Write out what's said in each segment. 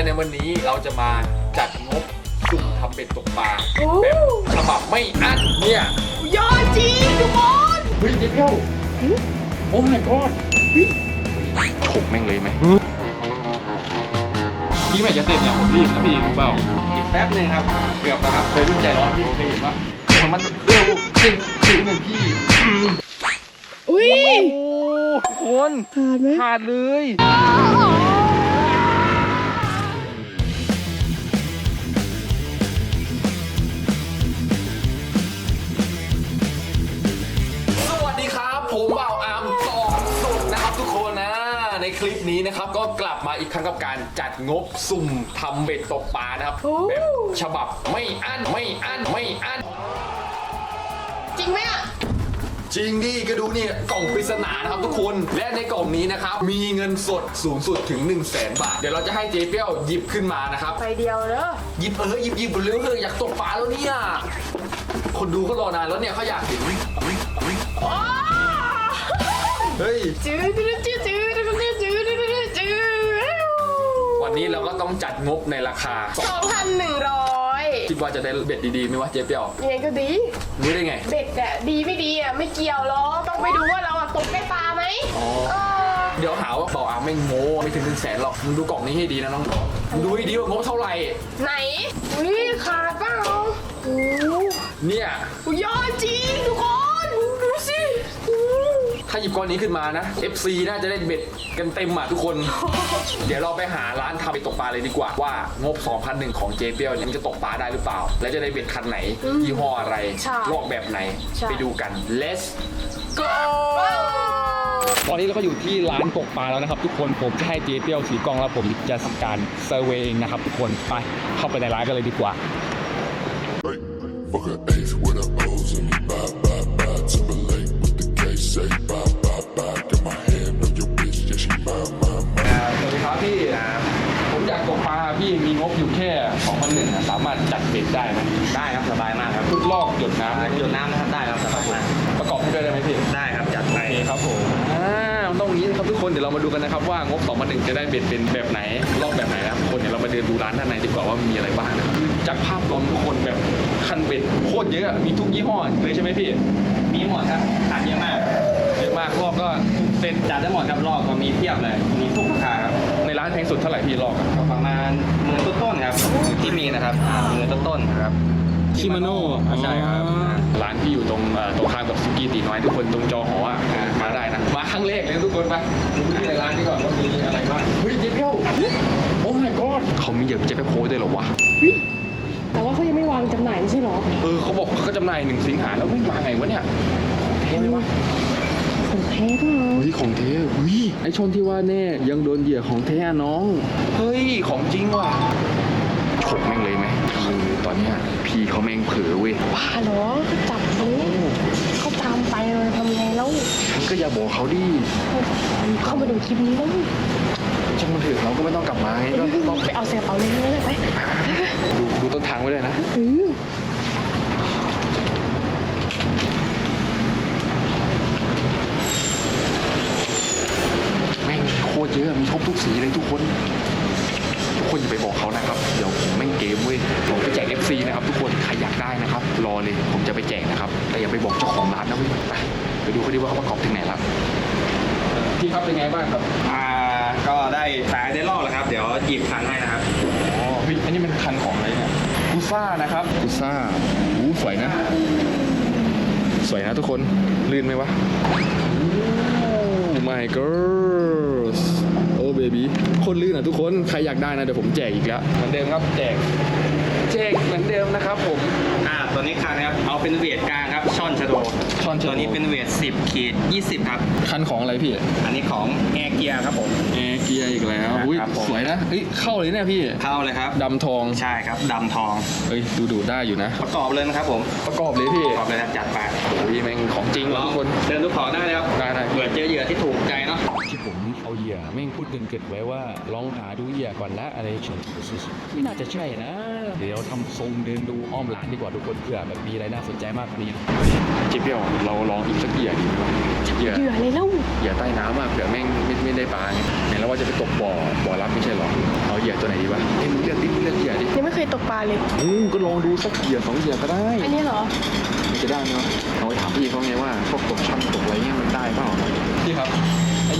และในวันนี้เราจะมาจัดงบสุ่มทำเป็ดตกปลาโอ้ แบบฉบับไม่อั้นเนี่ยยอดจริงทุกคนเฮ้ยเจ๊เพียวโอ้ my god ฉกแม่งเลยไหมพี่ไม่จะเสร็จเนี่ยผมรีบนะพี่รู้เปล่าอีกแป๊บหนึ่งครับ เกือบแล้วครับเคยรุ่นใจร้อนพี่เคยเห็นปะมันเร็วจริงจริงเหมือนพี่อุ้ยโอ้ทุกคนผ่านไหมขาดเลยส นคลิปนี้นะครับก็กลับมาอีกครั้งกับการจัดงบสุ่มทำเบ็ดตกปลานะครับโอ้แบบฉบับไม่อั้นไม่อั้นไม่อั้น จริงไหมอะ จริงดิก็ดูเนี่ยกล่องปริศนานะครับทุกคน และในกล่องนี้นะครับ มีเงินสดสูงสุดถึง 1 0 0 0 0แสนบาท เดี๋ยวเราจะให้เจ๊เปี้ยวหยิบขึ้นมานะครับ ไปเดียวเด้อหยิบเออหยิบหยิบเร็วเถอะอยากตกปลาแล้วเนี่ย คนดูเขารอนานแล้วเนี่ยเขาอยากเห็นว้าวเฮ้ย จืดจืดจืดจืดจืด นนี้เราก็ต้องจัดงบในราคาสองพันหนึ่งร้อยคิดว่าจะได้เบ็ดดีๆไหมวะเจ๊เปี้ยวยังไงก็ดี รู้ได้ไง เบ็ดอะดีไม่ดีอะไม่เกี่ยวหรอกต้องไปดูว่าเราอะตกได้ปลาไหมอ๋อ เออเดี๋ยวหาว่าบอกอาไม่งโม้ไม่ถึงหนึ่งแสนหรอกมึงดูกล่องนี้ให้ดีนะน้องมึงดูให้ดีว่างบเท่าไหร่ ไหนอุ้ยขาดเปล่าโอ้เนี่ย ยอดจริงทุกคนดูสิโอ้ ถ้าหยิบก้อนนี้ขึ้นมานะ FC น่าจะได้เบ็ดกันเต็มอะทุกคน เดี๋ยวเราไปหาร้านทำไปตกปลาเลยดีกว่า ว่างบ 2,001 ของเจเปียวเนี่ยมันจะตกปลาได้หรือเปล่า และจะได้เบ็ดคันไหนยี่ห้ออะไรใช่ลอกแบบไหนใช่ ไปดูกัน let's go ตอนนี้เราก็อยู่ที่ร้านตกปลาแล้วนะครับ ทุกคนผมจะให้เจเปียวสีกล้องแล้วผมจะทำการเซอร์เวย์เองนะครับทุกคนไปเข้าไปในร้านกันเลยดีกว่า Fuck a ace with a O's in me. Bye, bye, bye. Timberlake. Say bye, bye, bye. Got my hand on your bitch. Yeah, she mine, mine, mine. อ่าสวัสดีครับพี่ผมอยากตกปลาพี่มีงบอยู่แค่2,001อะสามารถจัดเบ็ดได้ไหมได้ครับสบายมากครับชุดลอกหยดน้ำหยดน้ำนะครับได้ครับสบายมากประกอบให้ด้วยได้ไหมพี่ได้ครับจัดไปโอเคครับผมอ่ามันต้องอย่างนี้นะครับทุกคนเดี๋ยวเรามาดูกันนะครับว่างบ2,001จะได้เบ็ดเป็นแบบไหนลอกแบบไหนนะครับทุกคนเดี๋ยวเรามาเดินดูร้านด้านในดีกว่าว่ามีอะไรบ้างนะครับจากภาพรวมทุกคนแบบคันเบ็ดโคตรเยอะมีทุกยี่ห้อเลยใช่ไหมพี่ มีหมดครับขาดเยอะมากเยอะ มากลอกก็ทุกเส้นจัดได้หมดครับรอบก็มีเทียบเลยมีทุกราคาครับในร้านแพงสุดเท่าไหร่พี่ลอกอะก็ประมาณหมื่นต้นๆครับที่มีนะครับหมื่นต้นๆครับ ชิมาโน่ใช่ครับร้านที่อยู่ตรงเอ่อตรงข้ามกับสุกี้ตีน้อยทุกคนตรงจอหออะมาได้นะมาครั้งแรกเลยทุกคนไปดูที่ในร้านนี้ก่อนว่ามีอะไรบ้างเฮ้ยเจ๊เปี้ยวโอ้ my god เขามีเยอะเจ๊ไปโพสด้วยเหรอวะแต่ว่าเขายังไม่วางจำหน่ายไม่ใช่เหรอ เออเขาบอกเขาก็จำหน่ายหนึ่งสิงหาแล้วไม่มาไงวะเนี่ยเท่ไหมวะ ของแท้เปล่าเฮ้ยของเท่เฮ้ยไอชนที่ว่าแน่ยังโดนเหยื่อของแท้อะน้อง เฮ้ยของจริงว่ะฉกแม่งเลยไหมคือตอนเนี้ยพี่เขาแม่งเผลอเว้ยบ้าเหรอจับเลยเขาตามไปเลยทำไงแล้วมันก็อย่าบอกเขาดิเข้ามาดูคลิปนี้แล้วช่างมันเถอะเราก็ไม่ต้องกลับมาไงก็ต้องไปเอาเสียเป๋าเลยนะไปดูดูต้นทางไว้เลยนะ อือ แม่งโคตรเยอะมีครบทุกสีเลยทุกคน ทุกคนอย่าไปบอกเขานะครับ เดี๋ยวผมแม่งเกมเว้ยผมไปแจก FC นะครับ ทุกคนใครอยากได้นะครับ รอเลยผมจะไปแจกนะครับ แต่อย่าไปบอกเจ้าของร้านนะเว้ยไปไปดูเขาดีว่าเขาประกอบถึงไหนแล้วพี่ครับเป็นไงบ้างครับอ่าก็ได้สายได้รอบแล้วครับ เดี๋ยวหยิบคันให้นะครับอ๋อพี่อันนี้มันคันของอะไรเนี่ยกูซ่านะครับกูซ่าอู้สวยนะ สวยนะทุกคนลื่นไหมวะ Oh my girls โอ้ เบบี้คนลื่นอะทุกคน ใครอยากได้นะ เดี๋ยวผมแจกอีกแล้ว เหมือนเดิมครับ แจก แจกเหมือนเดิมนะครับผม อ่าตัวนี้คันนะครับ เอาเป็นเวทกลางครับ ช่อนชะโดช่อนชะโด ตัวนี้เป็นเวท10ขีด20 ครับ คันของอะไรพี่อันนี้ของแอร์เกียร์ครับผม แอร์เกียร์อีกแล้วอุ้ยครับผม สวยนะเอ้ยเข้าเลยเนี่ยพี่เข้าเลยครับ ดำทองใช่ครับดำทอง เอ้ยดูดูได้อยู่นะ ประกอบเลยนะครับผม ประกอบเลยพี่ประกอบเลยครับจัดไปโอ้ยแม่งของจริงลว่ะองทุกคน เดินทุกของได้เลยครับได้ได้ เผื่อเจอเหยื่อที่ถูกใจเนาะที่ผม เหยื่อแม่งพูดเกินเกิดไว้ว่าลองหาดูเหยื่อก่อนละอะไรเฉยไม่น่าจะใช่นะ เดี๋ยวทำทรงเดินดูอ้อมหลานดีกว่าทุกคนเผื่อแบบมีอะไรน่าสนใจมากกว่านี้เจ๊เปียวเราลองอีกสักเหยื่อดีไหมเหยื่อเหยื่อเลยแล้วเหยื่อใต้น้ำอะเผื่อแม่งไม่ไม่ได้ปลาไงเห็นแล้วว่าจะไปตกบ่อบ่อรับไม่ใช่หรอเอาเหยื่อตัวไหนดีวะเอ้ยมึงเลือกดิมึงเลือกเหยื่อดิยังไม่เคยตกปลาเลยอืมก็ลองดูสักเหยื่อสองเหยื่อก็ได้อันนี้เหรอจะได้ไหมวะเราไปถามพี่เขาไงว่าพวกตกช่อนตกอะไรเงี้ยมันได้เปล่าพี่ครับ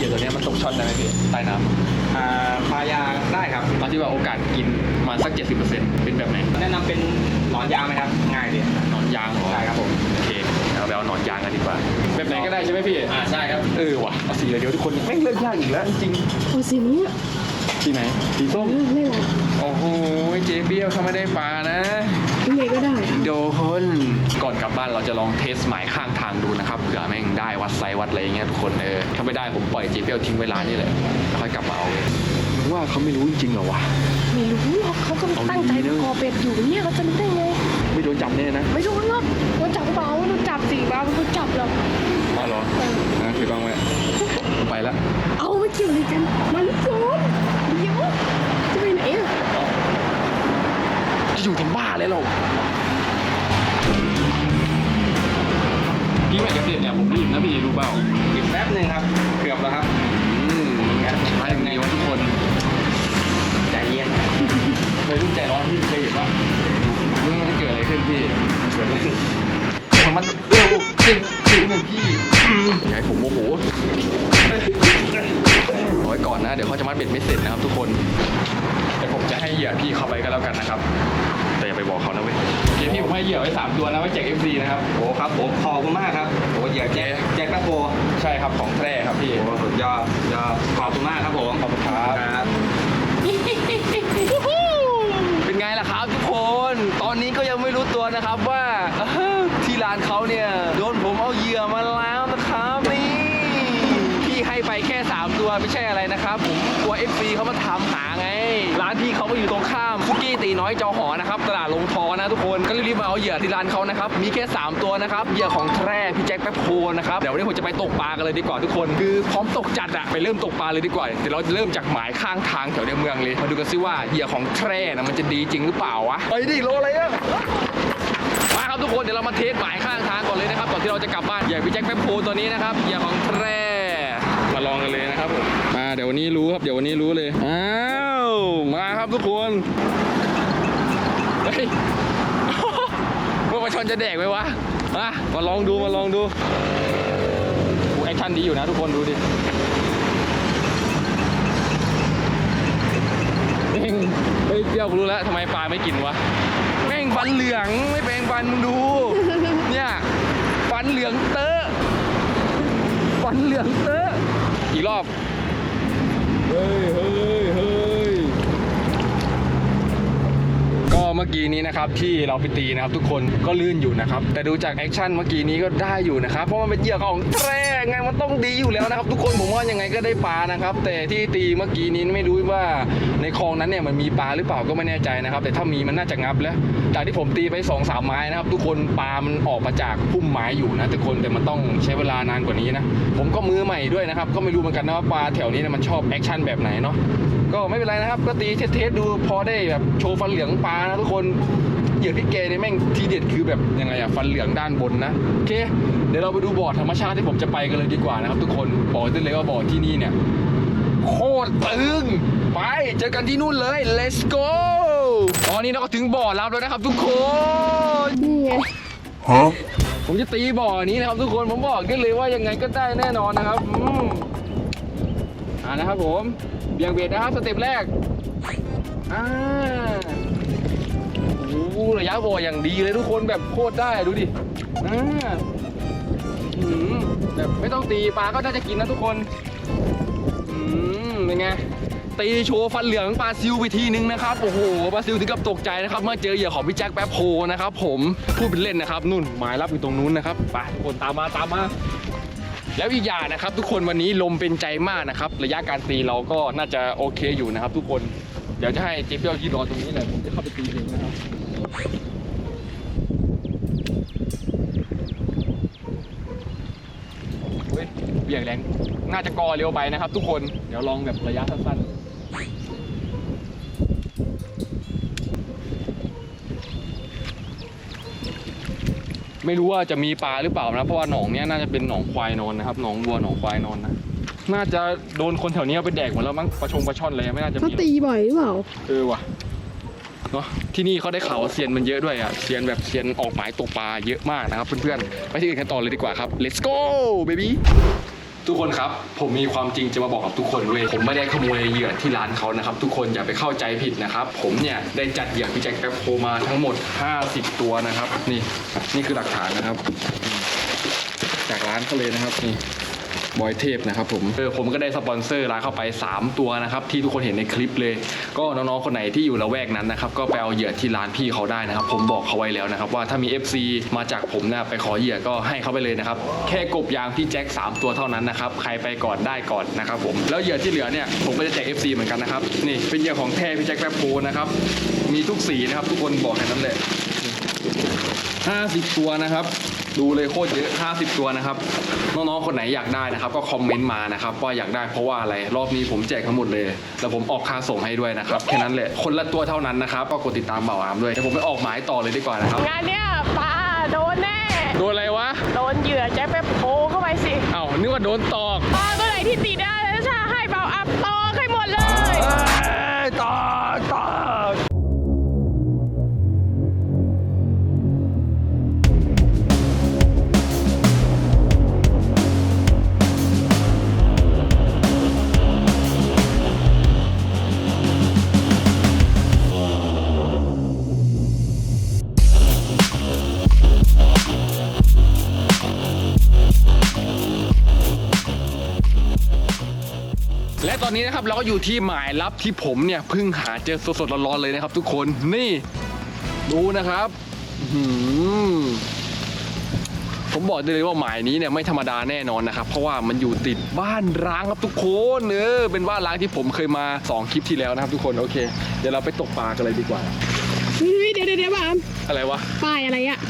เหยื่อตัวเนี้ยมันตกช่อนได้ไหมพี่ใต้น้ำอ่าปลายางได้ครับตอนที่ว่าโอกาสกินประมาณสัก 70%เป็นแบบไหนแนะนำเป็นหนอนยางไหมครับ ง่ายดีหนอนยางเหรอใช่ครับผม โอเคเอาไปเอาหนอนยางกันดีกว่า แบบไหนก็ได้ใช่ไหมพี่อ่าใช่ครับ เออว่ะเอาสีอะไรเดียวทุกคนแม่งเลือกยากอีกแล้วจริงโอ้สีนี้อะๆสีไหนสีส้มเออไม่หรอกโอ้โหเจ๊เบี้ยวเขาไม่ได้ปลานะ ยังไงก็ได้ โดคนก่อนกลับบ้านเราจะลองเทสหมายข้างทางดูนะครับเผื่อแม่งได้วัดไซส์วัดอะไรอย่างเงี้ยทุกคนเออถ้าไม่ได้ผมปล่อยเจ๊เบี้ยวทิ้งไว้ร้านนี่แหละแล้วค่อยกลับมาเอามึงว่าเขาไม่รู้จริงๆเหรอวะไม่รู้หรอกเขาก็ตั้งใจประกอบเป็ดอยู่เนี่ยเขาจะรู้ได้ไงไม่โดนจับแน่นะไม่รู้หรอกโดนจับเปล่าโดนจับสิบ้าเป็นคนจับหรอกอ๋อเหรอนะถือกล้องไว้ผมไปละเอาไม่เกี่ยวอะไรกันมันโจรเดี๋ยวจะไปไหนอะจะอยู่ทำบ้าเลยเรา แม่กับเด็ดเนี่ยผมรีบนะพี่รู้เปล่าอีกแป๊บหนึ่งครับ เกือบแล้วครับอืมช้ายังไงวะทุกคนใจเย็นเคยรุ่นใจร้อนพี่เคยเห็นป่ะรู้มันเกิดอะไรขึ้นพี่เกิดอะไรขึ้นมันเร็วจริงจริงหนึ่งพี่อืมอย่าให้ผมโมโหเอาไว้ก่อนนะ เดี๋ยวเขาจะมัดเบ็ดไม่เสร็จนะครับทุกคน แต่ผมจะให้เหยื่อพี่เข้าไปก็แล้วกันนะครับ แต่อย่าไปบอกเขานะเว้ยโอเคพี่ผมให้เหยื่อไว้สามตัวนะไว้แจก FC นะครับโอ้ครับผมขอบคุณมากครับโอ้เหยื่อแจ็คแจ็คแป๊บโบใช่ครับของแท้ครับพี่โอ้สุดยอดยอดขอบคุณมากครับผมขอบคุณครับครับ เป็นไงล่ะครับทุกคน ตอนนี้ก็ยังไม่รู้ตัวนะครับว่าเอ้อที่ร้านเขาเนี่ยโดนผมเอาเหยื่อมาแล้วนะครับนี่พี่ให้ไปแค่ 3 ตัวไม่ใช่อะไรนะครับ ผมกลัว FC เขามาถามหาไง ร้านพี่เขาก็อยู่ตรงข้ามคุกกี้ตีน้อยจอหอนะครับตลาดลงทอนะทุกคนก็รีบๆมาเอาเหยื่อที่ร้านเขานะครับมีแค่ 3 ตัวนะครับเหยื่อของแทร่พี่แจ็คแป๊บโพนะครับเดี๋ยววันนี้ผมจะไปตกปลากันเลยดีกว่าทุกคน คือพร้อมตกจัดอะไปเริ่มตกปลาเลยดีกว่าเดี๋ยวเราจะเริ่มจากหมายข้างทางแถวในเมืองเลยมาดูกันซิว่าเหยื่อของแทร่นะมันจะดีจริงหรือเปล่าวะไปดิโลอะไรอะมาครับทุกคนเดี๋ยวเรามาเทสหมายข้างทางก่อนเลยนะครับก่อนที่เราจะกลับบ้านอย่างพี่แจ็คแป๊บโพตัวนี้นะครับเหยื่อของแทร่ ลองกันเลยนะครับผมมาเดี๋ยววันนี้รู้ครับเดี๋ยววันนี้รู้เลยอ้าวมาครับทุกคนเฮ้ยว่าปลาชอนจะแดกไหมวะมามาลองดูมาลองดูแอคชั่นดีอยู่นะทุกคนดูดิเม่งเฮ้ยเปรี้ยวรู้แล้วทำไมปลาไม่กินวะแม่งฟันเหลืองไม่แปรงฟันมึงดูเนี่ยฟันเหลืองเตอะฟันเหลืองเตอะ รอบ เฮ้ยเฮ้ยเฮ้ยก็เมื่อกี้นี้นะครับที่เราไปตีนะครับทุกคนก็ลื่นอยู่นะครับแต่ดูจากแอคชั่นเมื่อกี้นี้ก็ได้อยู่นะครับเพราะมันเป็นเหยื่อของแตรไงมันต้องดีอยู่แล้วนะครับทุกคนผมว่ายังไงก็ได้ปลานะครับแต่ที่ตีเมื่อกี้นี้ไม่รู้ว่าในคลองนั้นเนี่ยมันมีปลาหรือเปล่าก็ไม่แน่ใจนะครับแต่ถ้ามีมันน่าจะงับแล้วจากที่ผมตีไป2อสามไม้นะครับทุกคนปลามันออกมาจากพุ่มไม้อยู่นะทุกคนแต่มันต้องใช้เวลานานกว่านี้นะผมก็มือใหม่ด้วยนะครับก็ไม่รู้เหมือนกันนะว่าปลาแถวนี้เนี่ยมันชอบแอคชั่นแบบไหนเนาะ ก็ไม่เป็นไรนะครับ ก็ตีเทสๆดูพอได้แบบโชว์ฟันเหลืองปลานะทุกคนเหยื่อพี่เกเนี่ยแม่งทีเด็ดคือแบบยังไงอะฟันเหลืองด้านบนนะโอเค เดี๋ยวเราไปดูบ่อธรรมชาติที่ผมจะไปกันเลยดีกว่านะครับ ทุกคนบอกได้เลยว่าบ่อที่นี่เนี่ยโคตรตึงไปเจอกันที่นู่นเลย let's go ตอนนี้เราก็ถึงบ่อรับแล้วนะครับทุกคนนี่ไงผมจะตีบ่อนี้นะครับ ทุกคนผมบอกได้เลยว่ายังไงก็ได้แน่นอนนะครับอืมอ่านะครับผม เบี่ยงเบรดนะครับสเต็ปแรกอ่าโอ้โหระยะบออย่างดีเลยทุกคนแบบโคตรได้ดูดิอ่าอืมแบบไม่ต้องตีปลาก็น่าจะกินนะทุกคนอืมเป็นไงตีโชว์ฟันเหลืองปลาซิวไปทีนึงนะครับโอ้โหปลาซิวถึงกับตกใจนะครับเมื่อเจอเหยื่อของพี่แจ็คแป๊บโพนะครับผมพูดเป็นเล่นนะครับนู่นหมายรับอยู่ตรงนู้นนะครับไปทุกคนตามมาตามมา แล้วอีกอย่างนะครับทุกคนวันนี้ลมเป็นใจมากนะครับ ระยะการตีเราก็น่าจะโอเคอยู่นะครับ ทุกคนเดี๋ยวจะให้เจ๊เปียวยืนรอตรงนี้เลยผมจะเข้าไปตีเองนะครับเฮ้ยเบี่ยงแรงน่าจะกอเร็วไปนะครับ ทุกคนเดี๋ยวลองแบบระยะสั้นๆ ไม่รู้ว่าจะมีปลาหรือเปล่านะเพราะว่าหนองเนี้ยน่าจะเป็นหนองควายนอนนะครับหนองวัวหนองควายนอนนะน่าจะโดนคนแถวนี้เอาไปแดกหมดแล้วมั้งปลาชงปลาช่อนอะไรไม่น่าจะเขามีหรอก ตีบ่อยหรือเปล่า เออว่ะเนาะที่นี่เขาได้ข่าวว่าเซียนมันเยอะด้วยอะเซียนแบบเซียนออกหมายตกปลาเยอะมากนะครับเพื่อนๆไปที่อื่นกันต่อเลยดีกว่าครับ let's go baby ทุกคนครับ ผมมีความจริงจะมาบอกกับทุกคนเว้ยผมไม่ได้ขโมยเหยื่อที่ร้านเขานะครับ ทุกคนอย่าไปเข้าใจผิดนะครับ ผมเนี่ยได้จัดเหยื่อพี่แจ็คแป๊บโคมาทั้งหมด 50 ตัวนะครับ นี่นี่คือหลักฐานนะครับ จากร้านเขาเลยนะครับนี่ บอยเทพนะครับผมเออผมก็ได้สปอนเซอร์ร้านเข้าไป 3 ตัวนะครับที่ทุกคนเห็นในคลิปเลย ก็น้องๆคนไหนที่อยู่ละแวกนั้นนะครับก็ไปเอาเหยื่อที่ร้านพี่เขาได้นะครับ ผมบอกเขาไว้แล้วนะครับ ว่าถ้ามี FC มาจากผมนะไปขอเหยื่อก็ให้เขาไปเลยนะครับแค่กบยางพี่แจ็ค3 ตัวเท่านั้นนะครับใครไปก่อนได้ก่อนนะครับผมแล้วเหยื่อที่เหลือเนี่ยผมก็จะแจก FC เหมือนกันนะครับนี่เป็นเหยื่อของแท้พี่แจ็คแป๊บโพนะครับมีทุกสีนะครับทุกคนบอกแค่นั้นแหละ50 ตัวนะครับ ดูเลยโคตรเยอะ 50 ตัวนะครับ น้องๆคนไหนอยากได้นะครับ ก็คอมเมนต์มานะครับว่าอยากได้เพราะว่าอะไรรอบนี้ผมแจกทั้งหมดเลยแล้วผมออกค่าส่งให้ด้วยนะครับแค่นั้นแหละคนละตัวเท่านั้นนะครับก็กดติดตามเบาอามด้วยเดี๋ยวผมไปออกหมายต่อเลยดีกว่านะครับงานเนี้ยปลาโดนแน่โดนอะไรวะโดนเหยื่อแจ็คแป๊บโผล่เข้าไปสิเอ้านึกว่าโดนตอกปลาตัวไหนที่ติดได้ ครับเราก็อยู่ที่หมายลับที่ผมเนี่ยเพิ่งหาเจอสดๆร้อนๆเลยนะครับ ทุกคนนี่ดูนะครับอื้อหือผมบอกได้เลยว่าหมายนี้เนี่ยไม่ธรรมดาแน่นอนนะครับ เพราะว่ามันอยู่ติดบ้านร้างครับทุกคนเออเป็นบ้านร้างที่ผมเคยมา 2 คลิปที่แล้วนะครับ ทุกคนโอเค เดี๋ยวเราไปตกปลากันเลยดีกว่าเฮ้ยเดี๋ยวเดี๋ยวเดี๋ยวเบาอัพอะไรวะป้ายอะไรอะ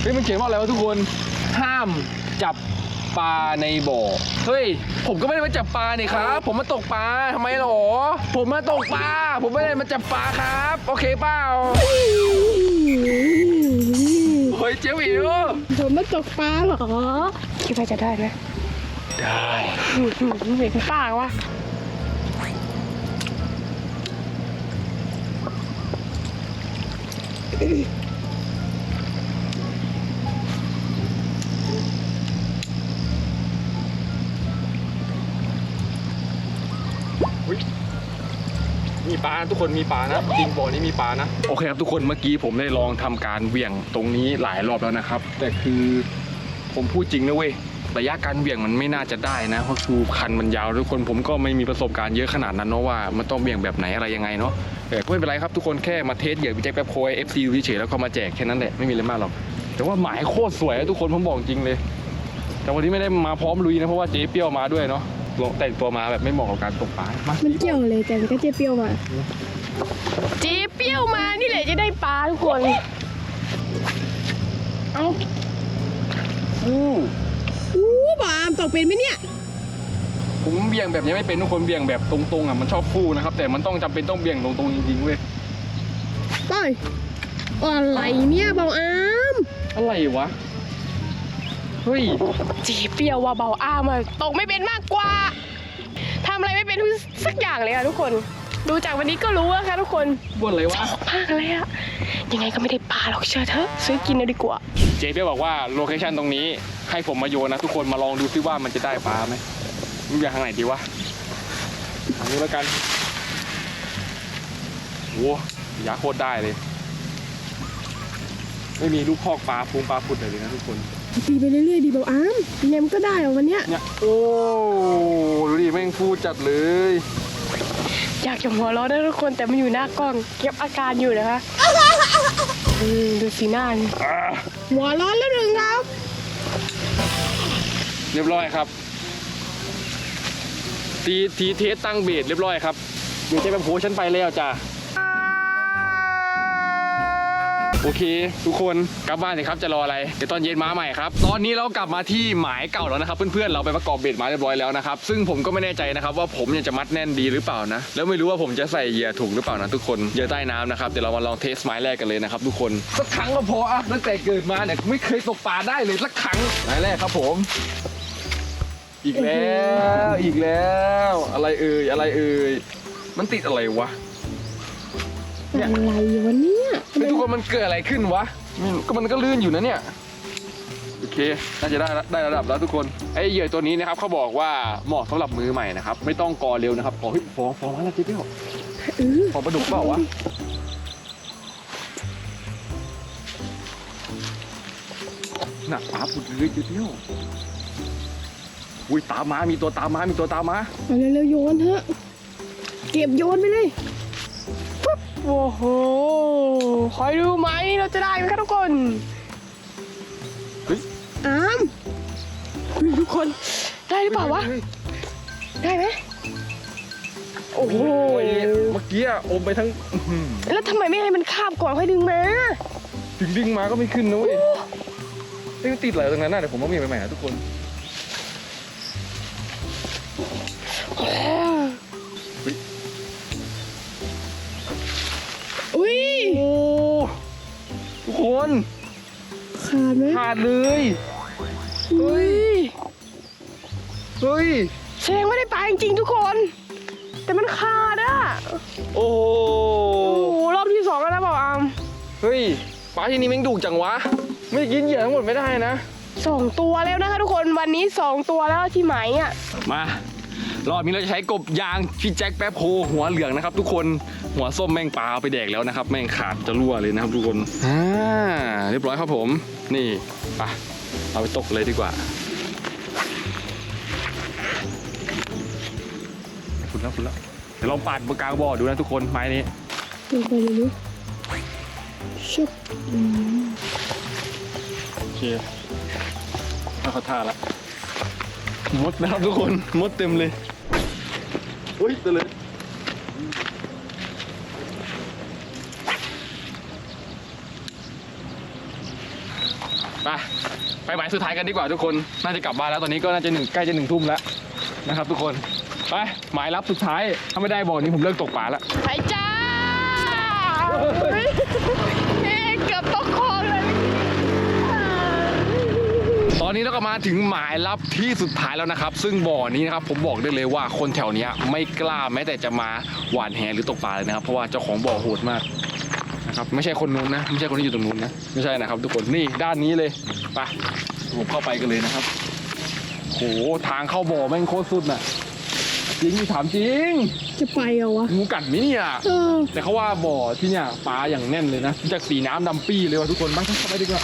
เฮ้ยมันเขียนว่าอะไรวะทุกคน ห้ามจับ ปลาในบ่อ เฮ้ย ผมก็ไม่ได้มาจับปลานี่ครับ ผมมาตกปลาทำไมหรอ ผมมาตกปลา ผมไม่ได้มาจับปลาครับ โอเคเปล่าเฮ้ยเจ๊หวิวผมมาตกปลาเหรอ คิดว่าจะได้ไหมได้เห็นปากวะมี ปลาทุกคนมีปลานะจริงบ่อนี้มีปลานะโอเคครับทุกคนเมื่อกี้ผมได้ลองทำการเหวี่ยงตรงนี้หลายรอบแล้วนะครับ แต่คือผมพูดจริงนะเว้ยระยะการเหวี่ยงมันไม่น่าจะได้นะเพราะคือคันมันยาวทุกคนผมก็ไม่มีประสบการณ์เยอะขนาดนั้นเนาะว่ามันต้องเหวี่ยงแบบไหนอะไรยังไงเนาะแต่ก็ไม่เป็นไรครับทุกคนแค่มาเทสเหยื่อพี่แจ็คแป๊บโคยเอฟซีดูเฉยๆแล้วก็มาแจกแค่นั้นแหละไม่มีอะไรมากหรอกแต่ว่าหมายโคตรสวยทุกคนผมบอกจริงเลย แต่วันนี้ไม่ได้มาพร้อมลุยนะเพราะว่าเจ๊เปี้ยวมาด้วยเนาะ แต่งตัวมาแบบไม่เหมาะกับการตกปลามามันเกี่ยวเลยแต่ก็เจ๊เปรี้ยวมาเจ๊เปรี้ยวมานี่แหละจะได้ปลาทุกคนเอาอู้อู้บาอามตกเป็นไหมเนี่ยผมเบี่ยงแบบนี้ไม่เป็นทุกคนเบี่ยงแบบตรงๆอะมันชอบฟูนะครับ แต่มันต้องจำเป็นต้องเบี่ยงตรงๆจริงๆเว้ยไปอะไรเนี่ยเบาอามอะไรวะ เฮ้ยจีเปรี้ยวว่าเบาอามอะตกไม่เป็นมากกว่าทำอะไรไม่เป็นสักอย่างเลยค่ะทุกคน ดูจากวันนี้ก็รู้อะค่ะทุกคนบนอะไรวะมากเลยอะยังไงก็ไม่ได้ปลาหรอกเชื่อเถอะซื้อกินเลยดีกว่า เจเปียบอกว่าโลเคชันตรงนี้ให้ผมมาโยนนะทุกคนมาลองดูซิว่ามันจะได้ปลาไหมมึงอยากทางไหนดีวะทางนี้แล้วกันโว้ยาโคตรได้เลย ไม่มีลูกคอกปลาพุงปลาผุดเลยนะทุกคน ตีไปเรื่อยๆดีเบาอามเนมก็ได้เหรอวันเนี้ยเนี่ยโอ้ดูดิแม่งฟูจัดเลยอยากจะหัวเราะนะทุกคนแต่มันอยู่หน้ากล้องเก็บอาการอยู่นะคะอืมดูสีหน้านี่หัวร้อนแล้วหนึ่งครับเรียบร้อยครับ ตีทีเทสตั้งเบสเรียบร้อยครับเดี๋ยวจะไปโผฉันไปแล้วจ้ะ โอเค ทุกคนกลับบ้านสิครับจะรออะไรเดี๋ยวตอนเย็นมาใหม่ครับตอนนี้เรากลับมาที่หมายเก่าแล้วนะครับ เพื่อนๆเราไปประกอบเบ็ดมาเรียบร้อยแล้วนะครับซึ่งผมก็ไม่แน่ใจนะครับว่าผมเนี่ยจะมัดแน่นดีหรือเปล่านะ แล้วไม่รู้ว่าผมจะใส่เหยื่อถูกหรือเปล่านะทุกคนเหยื่อใต้น้ำนะครับเดี๋ยวเรามาลองเทสไม้แรกกันเลยนะครับทุกคนสักครั้งก็พออะตั้งแต่เกิดมาเนี่ยไม่เคยตกปลาได้เลยสักครั้งไม้แรกครับผม อีกแล้วอีกแล้ว อะไรเอ่ยอะไรเอ่ยมันติดอะไรวะเนี่ยอะไรวะเนี่ย มันเกิดอะไรขึ้นวะมันก็มันก็ลื่นอยู่นะเนี่ย โอเค น่าจะได้ละได้ระดับแล้วทุกคน ไอ้เหยื่อตัวนี้นะครับเขาบอกว่าเหมาะสำหรับมือใหม่นะครับ ไม่ต้องกอเร็วนะครับอ๋อเฮ้ยฟองฟองมาแล้วเจ๊บเปี้ยวฟองปลาดุกเปล่าวะ หนักปลาปุดเลยเจ๊บเปี้ยวอุ้ยตามมา มีตัวตามมา มีตัวตามมา เอาเร็วๆโยนเถอะเก็บโยนไปเลย โอ้โห คอยดูไหมเราจะได้ไหมคะทุกคนเฮ้ยอามเฮ้ยทุกคน ได้หรือเปล่าวะฮ้ยได้ไหมโอ้โหโอ้ยเมื่อกี้อะอมไปทั้งอื้อหือแล้วทำไมไม่ให้มันคาบก่อนค่อยดึงมาดึงดึงมาก็ไม่ขึ้นนะเว้ยเฮ้ยมันติดอะไรตรงนั้นน่ะเดี๋ยวผมต้องมีใหม่ๆนะทุกคน ขาดไหมขาดเลยอุ้ยเฮ้ยแสดงว่าได้ปลาจริงๆทุกคน แต่มันขาดอะโอ้โหโอ้โหรอบที่สองแล้วนะบอกอามเฮ้ยปลาที่นี่แม่งดุจังวะ ไม่กินเหยื่อทั้งหมดไม่ได้นะสองตัวแล้วนะคะทุกคนวันนี้สองตัวแล้วที่ไหมอะมารอบนี้เราจะใช้กบยางพี่แจ็คแป๊บโฮหัวเหลืองนะครับ ทุกคน หัวส้มแม่งปลาเอาไปแดกแล้วนะครับ แม่งขาดจะรั่วเลยนะครับทุกคนอ่าเรียบร้อยครับผม นี่ไปเอาไปตกเลยดีกว่าคุณแล้วคุณแล้วเดี๋ยวลองปาดบนกลางบ่อดูนะทุกคนไม้นี้ลงไปเลยลูกชุบโอเคเอาเขาท่าละมดนะครับทุกคนมดเต็มเลยอุ้ยเตวเลย ไปไปหมายสุดท้ายกันดีกว่าทุกคนน่าจะกลับบ้านแล้วตอนนี้ก็น่าจะหนึ่งใกล้จะหนึ่งทุ่มแล้วนะครับ ทุกคนไปหมายรับสุดท้ายถ้าไม่ได้บอกนี้ผมเลิกตกปลาแล้วไปจ้าเฮ้ยเอ๊ะเกือบตกคลองเลยตอนนี้เราก็มาถึงหมายลับที่สุดท้ายแล้วนะครับ ซึ่งบ่อนี้นะครับผมบอกได้เลยว่าคนแถวเนี้ยไม่กล้าแม้แต่จะมาหวานแหหรือตกปลาเลยนะครับ เพราะว่าเจ้าของบ่อโหดมาก นะครับไม่ใช่คนนู้นนะไม่ใช่คนที่อยู่ตรงนู้นนะไม่ใช่นะครับ ทุกคนนี่ด้านนี้เลยไปผมเข้าไปกันเลยนะครับโหทางเข้าบ่อแม่งโคตรสุดน่ะจริงถามจริง จะไปเหรอวะงูกัดไหมเนี่ยเออแต่เขาว่าบ่อที่เนี่ยปลาอย่างแน่นเลยนะจากสีน้ำดำปี้เลยว่ะทุกคนบ้างเข้าไปดีกว่า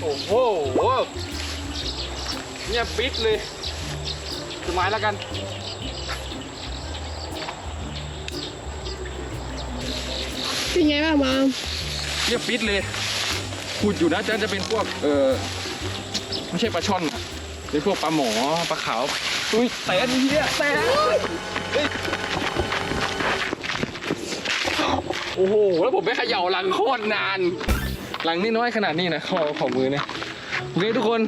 โอ้โหเนี่ยปิดเลยจะไม้แล้วกัน เป็นไงบ้างมามเรียบฟิตเลยขุดอยู่นะจะจะเป็นพวกเออไม่ใช่ปลาช่อนอะเป็นพวกปลาหมอปลาขาวอุ้ยแต่อันนี้เนี่ยแต่เฮ้ยโอ้โห แล้วผมไปเขย่าลังโคตรนาน หลังนี่น้อยขนาดนี้นะขอขอมือเนี่ยโอเคทุกคน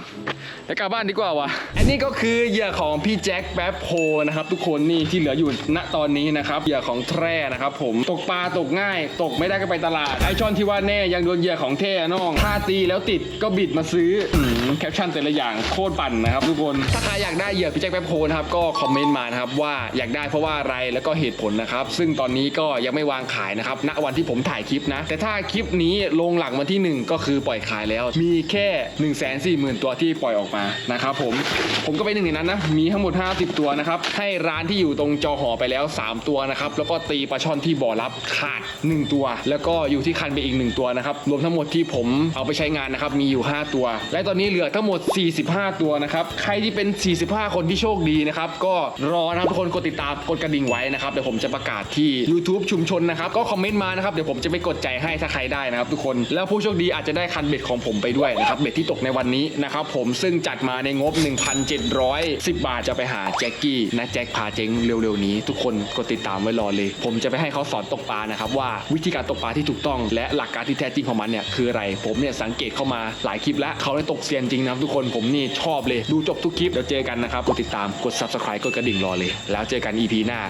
ไปกลับบ้านดีกว่าวะอันนี้ก็คือเหยื่อของพี่แจ็คแป๊บโพนะครับ ทุกคนนี่ที่เหลืออยู่ณตอนนี้นะครับเหยื่อของแทร่นะครับผมตกปลาตกง่าย ตกไม่ได้ก็ไปตลาดไอช่อนที่ว่าแน่ยังโดนเหยื่อของแท้น้องถ้าตีแล้วติดก็บิดมาซื้ออแคปชั่นแต่ละอย่างโคตรปั่นนะครับทุกคนถ้าใครอยากได้เหยื่อพี่แจ็คแป๊บโพนะครับก็คอมเมนต์มานะครับว่าอยากได้เพราะว่าอะไรแล้วก็เหตุผลนะครับ ซึ่งตอนนี้ก็ยังไม่วางขายนะครับณวันที่ผมถ่ายคลิปนะ แต่ถ้าคลิปนี้ลงหลังวันที่หนึ่งก็คือปล่อยขายแล้ว มีแค่1นึ่งแสนสี่หมื่นตัวที่ปล่อยออกมานะครับผมผมก็เป็นหนึ่งในนั้นนะมีทั้งหมด 50 ตัวนะครับให้ร้านที่อยู่ตรงจอหอไปแล้ว 3 ตัวนะครับแล้วก็ตีปลาช่อนที่บ่อรับขาด 1 ตัว แล้วก็อยู่ที่คันไปอีก 1 ตัวนะครับรวมทั้งหมดที่ผมเอาไปใช้งานนะครับมีอยู่ 5 ตัว และตอนนี้เหลือทั้งหมด 45 ตัวนะครับใครที่เป็น 45 คนที่โชคดีนะครับก็รอนะครับทุกคนกดติดตามกดกระดิ่งไว้นะครับเดี๋ยวผมจะประกาศที่ YouTube ชุมชนนะครับก็คอมเมนต์มานะครับเดี๋ยวผมจะไปกดใจให้ถ้าใครได้นะครับทุกคนแล้วผู้โชคดีอาจจะได้คันเบ็ดของผมไปด้วยนะครับเบ็ดที่ตกในวันนี้นะครับผมซึ่งจัดมาในงบ 1,710 บาทจะไปหาแจ็คกี้นะแจ็คพาเจ๊งเร็วๆนี้ ทุกคนกดติดตามไว้รอเลย ผมจะไปให้เขาสอนตกปลานะครับว่าวิธีการตกปลาที่ถูกต้อง และหลักการที่แท้จริงของมันเนี่ยคืออะไรผมเนี่ยสังเกตเข้ามาหลายคลิปแล้วเขาได้ตกเซียนจริงนะทุกคนผมนี่ชอบเลยดูจบทุกคลิปเดี๋ยวเจอกันนะครับกดติดตามกด subscribe กดกระดิ่งรอเลย แล้วเจอกัน EP หน้า